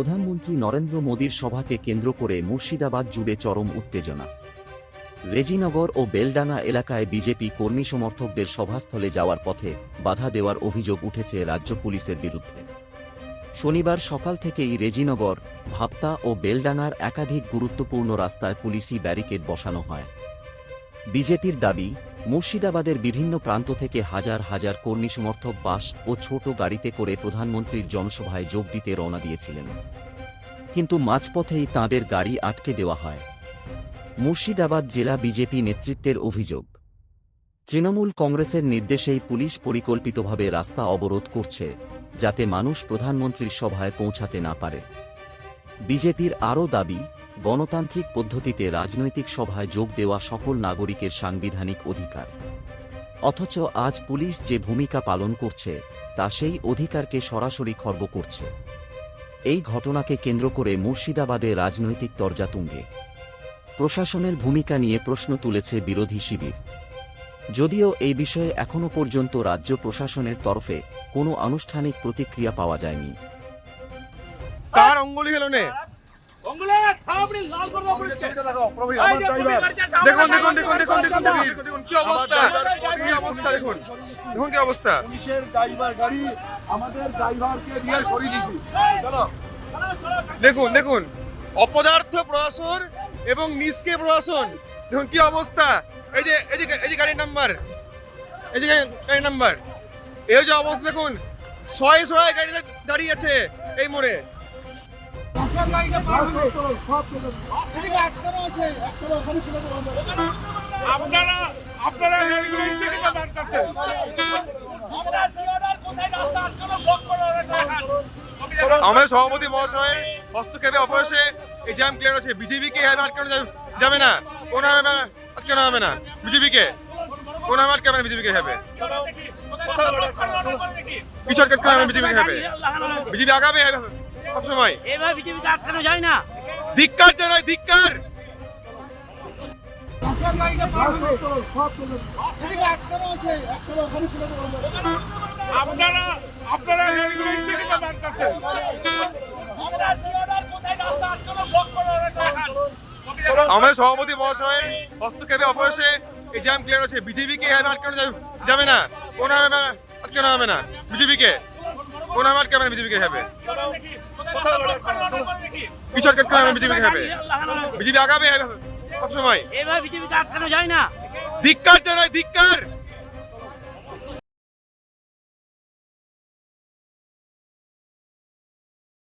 প্রধানমন্ত্রী নরেন্দ্র মোদীর সভাকে কেন্দ্র করে মুর্শিদাবাদ জুড়ে চরম উত্তেজনা। রেজিনগর ও বেলডানা এলাকায় বিজেপি কর্মী সমর্থকদের সভাস্থলে যাওয়ার পথে বাধা দেওয়ার অভিযোগ উঠেছে রাজ্য পুলিশের বিরুদ্ধে। শনিবার সকাল থেকেই রেজিনগর, ভাপ্তা ও বেলডাঙ্গার একাধিক গুরুত্বপূর্ণ রাস্তায় পুলিশি ব্যারিকেড বসানো হয়। বিজেপির দাবি মুর্শিদাবাদের বিভিন্ন প্রান্ত থেকে হাজার হাজার কর্মী সমর্থক বাস ও ছোট গাড়িতে করে প্রধানমন্ত্রীর জনসভায় যোগ দিতে রওনা দিয়েছিলেন। কিন্তু মাঝপথেই তাঁদের গাড়ি আটকে দেওয়া হয়। মুর্শিদাবাদ জেলা বিজেপি নেতৃত্বের অভিযোগ, তৃণমূল কংগ্রেসের নির্দেশেই পুলিশ পরিকল্পিতভাবে রাস্তা অবরোধ করছে, যাতে মানুষ প্রধানমন্ত্রীর সভায় পৌঁছাতে না পারে। বিজেপির আরও দাবি গণতান্ত্রিক পদ্ধতিতে রাজনৈতিক সভায় যোগ দেওয়া সকল নাগরিকের সাংবিধানিক অধিকার। অথচ আজ পুলিশ যে ভূমিকা পালন করছে, তা সেই অধিকারকে সরাসরি খর্ব করছে। এই ঘটনাকে কেন্দ্র করে মুর্শিদাবাদে রাজনৈতিক তরজা তুঙ্গে প্রশাসনের ভূমিকা নিয়ে প্রশ্ন তুলেছে বিরোধী শিবির। যদিও এই বিষয়ে এখনও পর্যন্ত রাজ্য প্রশাসনের তরফে কোনো আনুষ্ঠানিক প্রতিক্রিয়া পাওয়া যায়নি। কার অঙ্গুলি হেলো নে দেখুন দেখুন দেখুন দেখুন দেখুন দেখুন দেখুন কি অবস্থা কি অবস্থা দেখুন। দেখুন কি অবস্থা। পুলিশের ড্রাইভার গাড়ি আমাদের ড্রাইভারকে দিয়ে সরিয়ে দিয়েছি। চলো। দেখুন দেখুন অপদার্থ প্রশাসন এবং নিষ্ক্রিয় প্রশাসন দেখুন কি অবস্থা। এই যে এই যে এই যে গাড়ির নাম্বার এই যে গাড়ির নাম্বার এই যে অবস্থা দেখুন ছয় ছয় গাড়ি দাঁড়িয়ে আছে এই মোড়ে। আপনারা আপনারা আমাদের সভাপতি মহাশয়ের হস্তক্ষেপে অবশেষে এই জ্যাম ক্লিয়ার হচ্ছে বিজেপিকে আটকানো যাবে- যাবে না? কোন আটকানো হবে না? বিজেপিকে কোন আটকাবে না বিজেপিকে হবে? কিছু আটকানো হবে বিজেপিকে হবে। বিজেপি আগাবে? সবসময়। এভাবে বিজেপিকে আটকানো যায় না? ধিক্কার জানাই ধিক্কার। আটকানো আপনারা আপনারা আমাদের সভাপতি মহাশয়ের হস্তক্ষেপে অবশেষে এই জ্যাম ক্লিয়ার হচ্ছে। বিজেপিকে আটকানো যাবে- যাবে না? কোন আটকানো হবে না? বিজেপিকে কোন আটকাবে না বিজেপিকে হবে? কিছু আটকানো হবে? বিজেপিকে হবে বিজেপি আগাবে সবসময়? এভাবে বিজেপিকে আটকানো যায় না। ধিক্কার জানাই ধিক্কার!